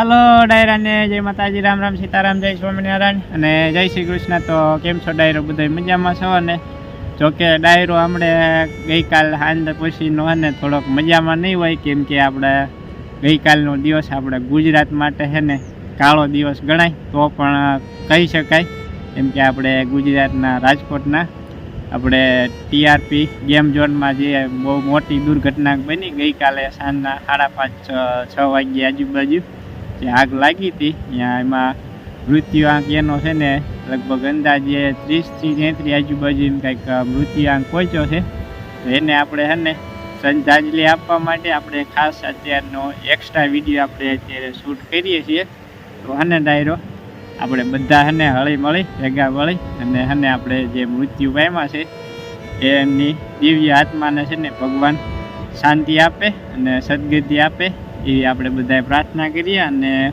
હાલો ડાયરાને જય માતાજી, રામ રામ, સીતારામ, જય સ્વામિનારાયણ અને જય શ્રી કૃષ્ણ. તો કેમ છો ડાયરો બધા મજામાં છો? અને જોકે ડાયરો આપણે ગઈકાલ સાંજ પછીનો અને થોડોક મજામાં નહીં હોય, કેમ કે આપણે ગઈકાલનો દિવસ આપણે ગુજરાત માટે છે ને કાળો દિવસ ગણાય, તો પણ કહી શકાય. કેમ કે આપણે ગુજરાતના રાજકોટના આપણે ટીઆરપી ગેમ ઝોનમાં જે બહુ મોટી દુર્ઘટના બની ગઈકાલે સાંજના સાડા પાંચ છ છ વાગ્યે આજુબાજુ. જે આગ લાગી હતી, ત્યાં એમાં મૃત્યુઆંક એનો છે ને લગભગ અંદાજે ત્રીસથી તેત્રી આજુબાજુ કંઈક મૃત્યુઆંક પહોંચ્યો છે. તો એને આપણે છે ને શ્રદ્ધાંજલિ આપવા માટે આપણે ખાસ અત્યારનો એક્સ્ટ્રા વીડિયો આપણે અત્યારે શૂટ કરીએ છીએ. તો હને ડાયરો, આપણે બધા હને હળી મળી ભેગા મળી અને હને આપણે જે મૃત્યુ પામ્યા છે એમની દિવ્ય આત્માને છે ને ભગવાન શાંતિ આપે અને સદગતિ આપે. એવી આપણે બધાએ પ્રાર્થના કરીએ અને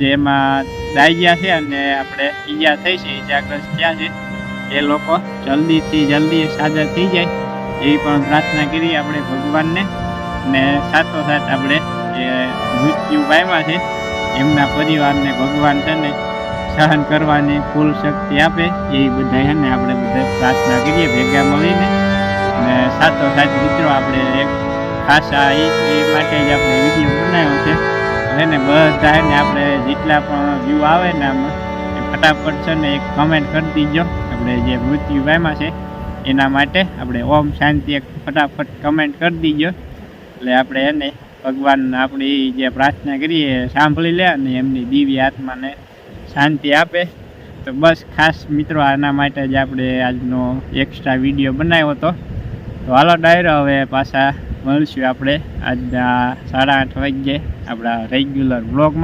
જેમાં એમાં છે અને આપણે ઈજા થઈ છે, ઈજાગ્રસ્ત થયા છે, એ લોકો જલ્દીથી જલ્દી સાજા થઈ જાય એવી પણ પ્રાર્થના કરીએ આપણે ભગવાનને અને સાથોસાથ આપણે જે મૃત્યુ પામ્યા છે, એમના પરિવારને ભગવાન છે સહન કરવાની ફૂલ શક્તિ આપે એ બધા છે ને આપણે બધા પ્રાર્થના કરીએ ભેગા મળીને. અને સાથોસાથ મિત્રો, આપણે એક ખાસ એ માટે જ આપણે વીડિયો બનાવ્યો છે. અને ને બધા ને આપણે જેટલા પણ વ્યૂ આવે ને આમાં, એ ફટાફટ છે ને એક કમેન્ટ કરી દીજો. આપણે જે મૃત્યુ પામ્યા છે, એના માટે આપણે ઓમ શાંતિ એક ફટાફટ કમેન્ટ કરી દીજો. એટલે આપણે એને ભગવાન આપણી જે પ્રાર્થના કરીએ સાંભળી લે અને એમની દિવ્ય આત્માને શાંતિ આપે. તો બસ ખાસ મિત્રો આના માટે જ આપણે આજનો એક્સ્ટ્રા વીડિયો બનાવ્યો હતો. તો હાલો ડાયરો હવે પાછા મળશું આપણે આજના સાડા આઠ વાગ્યે આપણા રેગ્યુલર બ્લોગમાં